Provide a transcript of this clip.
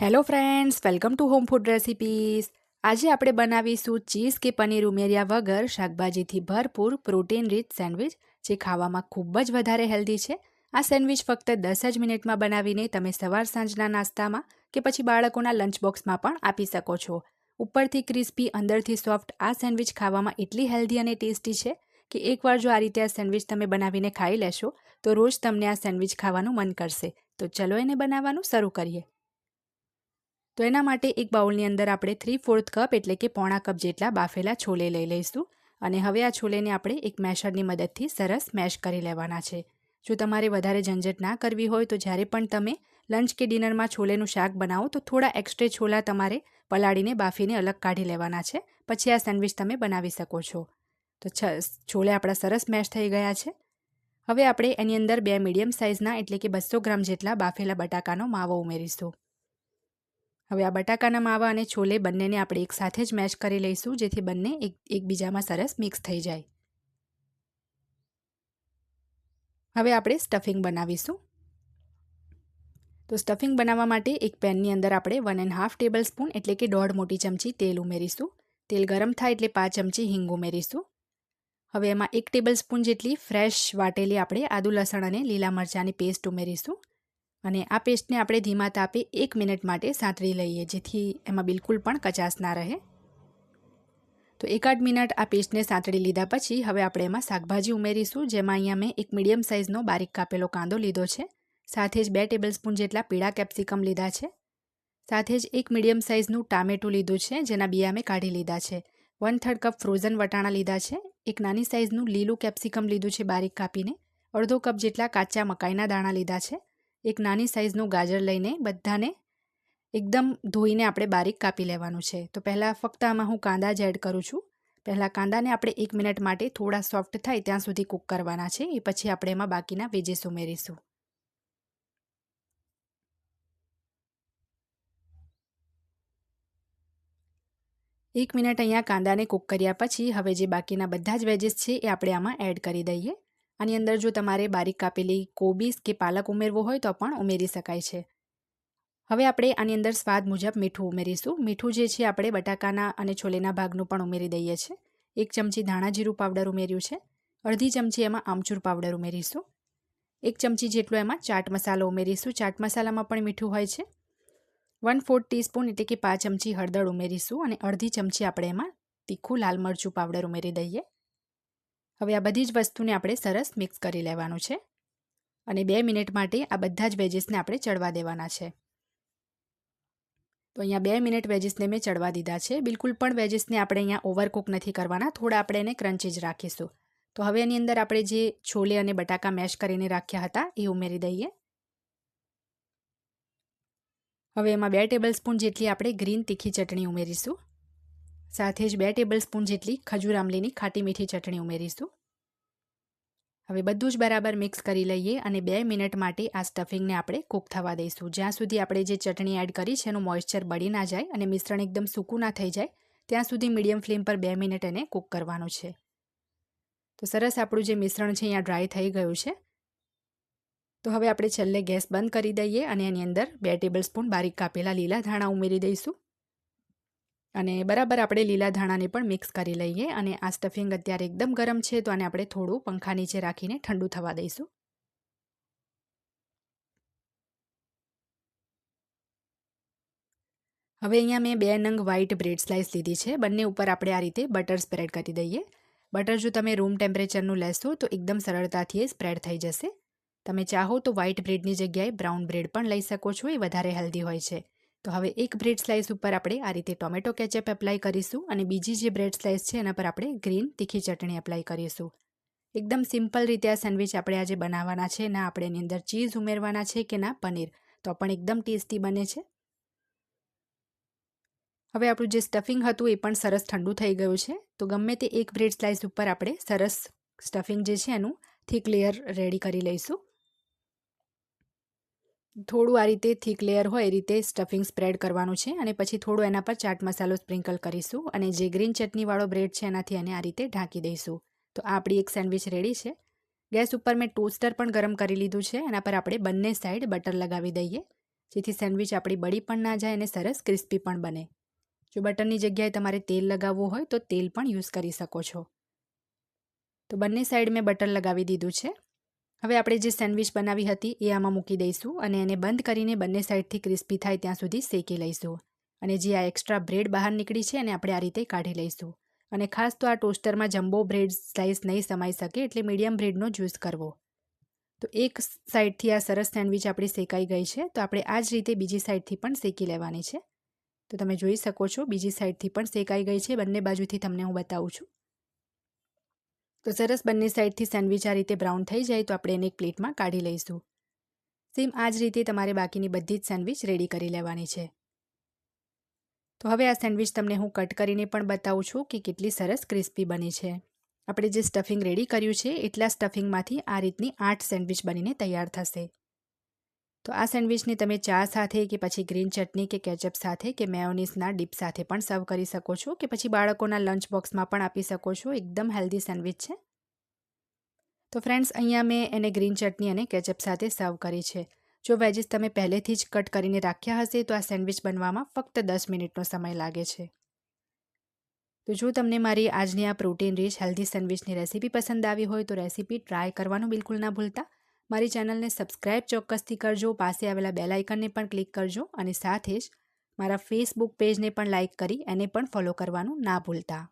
Hello friends welcome to home food recipes આજે આપણે બનાવીશું ચીઝ કે પનીર ઉમેર્યા વગર શાકભાજીથી ભરપૂર પ્રોટીન રીચ સેન્ડવિચ, જે ખાવામાં ખૂબ જ વધારે હેલ્ધી છે. આ સેન્ડવિચ ફક્ત દસ જ મિનિટમાં બનાવીને તમે સવાર સાંજના નાસ્તામાં કે પછી બાળકોના લંચ બોક્સમાં પણ આપી શકો છો. ઉપરથી ક્રિસ્પી, અંદરથી સોફ્ટ, આ સેન્ડવિચ ખાવામાં એટલી હેલ્ધી અને ટેસ્ટી છે કે એકવાર જો આ રીતે આ સેન્ડવિચ તમે બનાવીને ખાઈ લેશો, તો રોજ તમને આ સેન્ડવિચ ખાવાનું મન કરશે. તો ચલો એને બનાવવાનું શરૂ કરીએ. તો એના માટે એક બાઉલની અંદર આપણે થ્રી ફોર્થ કપ એટલે કે પોણા કપ જેટલા બાફેલા છોલે લઈ લઈશું. અને હવે આ છોલેને આપણે એક મેશરની મદદથી સરસ મેશ કરી લેવાના છે. જો તમારે વધારે ઝંઝટ ના કરવી હોય તો જ્યારે પણ તમે લંચ કે ડિનરમાં છોલેનું શાક બનાવો તો થોડા એક્સ્ટ્રા છોલા તમારે પલાળીને બાફીને અલગ કાઢી લેવાના છે. પછી આ સેન્ડવિચ તમે બનાવી શકો છો. તો છોલે આપણા સરસ મેશ થઈ ગયા છે. હવે આપણે એની અંદર બે મીડિયમ સાઇઝના એટલે કે બસો ગ્રામ જેટલા બાફેલા બટાકાનો માવો ઉમેરીશું. હવે આ બટાકાના માવા અને છોલે બંનેને આપણે એક સાથે જ મેશ કરી લઈશું, જેથી બંને એક, એકબીજામાં સરસ મિક્સ થઈ જાય. હવે આપણે સ્ટફિંગ બનાવીશું. તો સ્ટફિંગ બનાવવા માટે એક પેનની અંદર આપણે one and half tablespoon એટલે કે દોઢ મોટી ચમચી તેલ ઉમેરીશું. તેલ ગરમ થાય એટલે પાંચ ચમચી હિંગ ઉમેરીશું. હવે એમાં એક ટેબલ સ્પૂન જેટલી ફ્રેશ વાટેલી આપણે આદુ લસણ અને લીલા મરચાંની પેસ્ટ ઉમેરીશું. અને આ પેસ્ટને આપણે ધીમા તાપે એક મિનિટ માટે સાંતળી લઈએ, જેથી એમાં બિલકુલ પણ કચાશ ના રહે. તો એકાદ મિનિટ આ પેસ્ટને સાંતળી લીધા પછી હવે આપણે એમાં શાકભાજી ઉમેરીશું, જેમાં અહીંયા મેં એક મીડિયમ સાઇઝનો બારીક કાપેલો કાંદો લીધો છે. સાથે જ બે ટેબલ સ્પૂન જેટલા પીળા કેપ્સિકમ લીધા છે. સાથે જ એક મીડિયમ સાઇઝનું ટામેટું લીધું છે, જેના બિયા મેં કાઢી લીધા છે. વન થર્ડ કપ ફ્રોઝન વટાણા લીધા છે. એક નાની સાઇઝનું લીલું કેપ્સિકમ લીધું છે બારીક કાપીને. અડધો કપ જેટલા કાચા મકાઈના દાણા લીધા છે. એક નાની સાઇઝનું ગાજર લઈને બધાને એકદમ ધોઈને આપણે બારીક કાપી લેવાનું છે. તો પહેલાં ફક્ત આમાં હું કાંદા જ એડ કરું છું. પહેલાં કાંદાને આપણે એક મિનિટ માટે થોડા સોફ્ટ થાય ત્યાં સુધી કૂક કરવાના છે. એ પછી આપણે એમાં બાકીના વેજીસ ઉમેરીશું. એક મિનિટ અહીંયા કાંદાને કૂક કર્યા પછી હવે જે બાકીના બધા જ વેજીસ છે એ આપણે આમાં એડ કરી દઈએ. આની અંદર જો તમારે બારીક કાપેલી કોબીસ કે પાલક ઉમેરવો હોય તો પણ ઉમેરી શકાય છે. હવે આપણે આની અંદર સ્વાદ મુજબ મીઠું ઉમેરીશું. મીઠું જે છે આપણે બટાકાના અને છોલેના ભાગનું પણ ઉમેરી દઈએ છીએ. એક ચમચી ધાણા જીરું પાવડર ઉમેર્યું છે. અડધી ચમચી એમાં આમચૂર પાવડર ઉમેરીશું. એક ચમચી જેટલો એમાં ચાટ મસાલો ઉમેરીશું. ચાટ મસાલામાં પણ મીઠું હોય છે. વન ફોર્થ ટીસ્પૂન એટલે કે પાંચ ચમચી હળદર ઉમેરીશું અને અડધી ચમચી આપણે એમાં તીખું લાલ મરચું પાવડર ઉમેરી દઈએ. હવે આ બધી જ વસ્તુને આપણે સરસ મિક્સ કરી લેવાનું છે અને બે મિનિટ માટે આ બધા જ વેજીસને આપણે ચડવા દેવાના છે. તો અહીંયા બે મિનિટ વેજીસને મેં ચડવા દીધા છે. બિલકુલ પણ વેજીસને આપણે અહીંયા ઓવરકુક નથી કરવાના. થોડા આપણે એને ક્રન્ચી જ રાખીશું. તો હવે એની અંદર આપણે જે છોલે અને બટાકા મેશ કરીને રાખ્યા હતા એ ઉમેરી દઈએ. હવે એમાં બે ટેબલ સ્પૂન જેટલી આપણે ગ્રીન તીખી ચટણી ઉમેરીશું. સાથે જ બે ટેબલ સ્પૂન જેટલી ખજૂર આમલીની ખાટી મીઠી ચટણી ઉમેરીશું. હવે બધું જ બરાબર મિક્સ કરી લઈએ અને બે મિનિટ માટે આ સ્ટફિંગને આપણે કૂક થવા દઈશું. જ્યાં સુધી આપણે જે ચટણી એડ કરી છે એનું મોઇશ્ચર બળી ના જાય અને મિશ્રણ એકદમ સૂકું ના થઈ જાય, ત્યાં સુધી મીડિયમ ફ્લેમ પર બે મિનિટ એને કૂક કરવાનું છે. તો સરસ આપણું જે મિશ્રણ છે અહીંયા ડ્રાય થઈ ગયું છે. તો હવે આપણે છેલ્લે ગેસ બંધ કરી દઈએ અને એની અંદર બે ટેબલ સ્પૂન બારીક કાપેલા લીલા ધાણા ઉમેરી દઈશું. અને બરાબર આપણે લીલા ધાણાને પણ મિક્સ કરી લઈએ અને આ સ્ટફિંગ અત્યારે એકદમ ગરમ છે, તો આને આપણે થોડું પંખા નીચે રાખીને ઠંડુ થવા દઈશું. હવે અહીંયા મેં બે નંગ વ્હાઇટ બ્રેડ સ્લાઇસ લીધી છે. બંને ઉપર આપણે આ રીતે બટર સ્પ્રેડ કરી દઈએ. બટર જો તમે રૂમ ટેમ્પરેચરનું લેશો, તો એકદમ સરળતાથી સ્પ્રેડ થઈ જશે. તમે ચાહો તો વ્હાઇટ બ્રેડની જગ્યાએ બ્રાઉન બ્રેડ પણ લઈ શકો છો, એ વધારે હેલ્ધી હોય છે. તો હવે એક બ્રેડ સ્લાઇસ ઉપર આપણે આ રીતે ટોમેટો કેચઅપ એપ્લાય કરીશું અને બીજી જે બ્રેડ સ્લાઇસ છે એના પર આપણે ગ્રીન તીખી ચટણી એપ્લાય કરીશું. એકદમ સિમ્પલ રીતે આ સેન્ડવિચ આપણે આજે બનાવવાના છે, ના આપણે એની અંદર ચીઝ ઉમેરવાના છે કે ના પનીર, તો પણ એકદમ ટેસ્ટી બને છે. હવે આપણું જે સ્ટફિંગ હતું એ પણ સરસ ઠંડુ થઈ ગયું છે, તો ગમે તે એક બ્રેડ સ્લાઇસ ઉપર આપણે સરસ સ્ટફિંગ જે છે એનું થીક લેયર રેડી કરી લઈશું. થોડું આ રીતે થીક લેયર હોય એ રીતે સ્ટફિંગ સ્પ્રેડ કરવાનું છે અને પછી થોડું એના પર ચાટ મસાલો સ્પ્રિંકલ કરીશું અને જે ગ્રીન ચટણીવાળો બ્રેડ છે એનાથી એને આ રીતે ઢાંકી દઈશું. તો આ આપણી એક સેન્ડવિચ રેડી છે. ગેસ ઉપર મેં ટોસ્ટર પણ ગરમ કરી લીધું છે. એના પર આપણે બંને સાઈડ બટર લગાવી દઈએ. જેથી સેન્ડવિચ આપણી બળી પણ ના જાય અને સરસ ક્રિસ્પી પણ બને. જો બટરની જગ્યાએ તમારે તેલ લગાવવું હોય તો તેલ પણ યુઝ કરી શકો છો. તો બંને સાઈડ મેં બટર લગાવી દીધું છે. હવે આપણે જે સેન્ડવિચ બનાવી હતી એ આમાં મૂકી દઈશું અને એને બંધ કરીને બંને સાઈડથી ક્રિસ્પી થાય ત્યાં સુધી શેકી લઈશું. અને જે આ એક્સ્ટ્રા બ્રેડ બહાર નીકળી છે એને આપણે આ રીતે કાઢી લઈશું. અને ખાસ તો આ ટોસ્ટરમાં જમ્બો બ્રેડ સ્લાઇસ નહીં સમાઈ શકે એટલે મીડિયમ બ્રેડનો જ્યુસ કરવો. તો એક સાઈડથી આ સરસ સેન્ડવિચ આપણી શેકાઈ ગઈ છે, તો આપણે આ જ રીતે બીજી સાઈડથી પણ શેકી લેવાની છે. તો તમે જોઈ શકો છો બીજી સાઈડથી પણ શેકાઈ ગઈ છે, બંને બાજુથી તમને હું બતાવું છું. તો સરસ બંને સાઈડથી સેન્ડવિચ આ રીતે બ્રાઉન થઈ જાય તો આપણે એને એક પ્લેટમાં કાઢી લઈશું. સેમ આ જ રીતે તમારે બાકીની બધી જ સેન્ડવિચ રેડી કરી લેવાની છે. તો હવે આ સેન્ડવિચ તમને હું કટ કરીને પણ બતાવું છું કે કેટલી સરસ ક્રિસ્પી બની છે. આપણે જે સ્ટફિંગ રેડી કર્યું છે, એટલા સ્ટફિંગમાંથી આ રીતની આઠ સેન્ડવિચ બનીને તૈયાર થશે. તો આ સેન્ડવિચને તમે ચા સાથે કે પછી ગ્રીન ચટણી કે કેચઅપ સાથે કે મેયોનીઝના ડીપ સાથે પણ સર્વ કરી શકો છો કે પછી બાળકોના લંચ બોક્સમાં પણ આપી શકો છો. એકદમ હેલ્ધી સેન્ડવિચ છે. તો ફ્રેન્ડ્સ, અહીંયા મેં એને ગ્રીન ચટણી અને કેચઅપ સાથે સર્વ કરી છે. જો વેજીસ તમે પહેલેથી જ કટ કરીને રાખ્યા હશે તો આ સેન્ડવિચ બનવામાં ફક્ત દસ મિનિટનો સમય લાગે છે. તો જો તમને મારી આજની આ પ્રોટીન રીચ હેલ્ધી સેન્ડવિચની રેસીપી પસંદ આવી હોય તો રેસીપી ટ્રાય કરવાનું બિલકુલ ના ભૂલતા. મારી ચેનલને સબસ્ક્રાઇબ ચોક્કસથી કરજો, પાસે આવેલા બેલ આઇકનને પણ ક્લિક કરજો અને સાથે જ મારા ફેસબુક પેજને પણ લાઇક કરી એને પણ ફોલો કરવાનું ના ભૂલતા.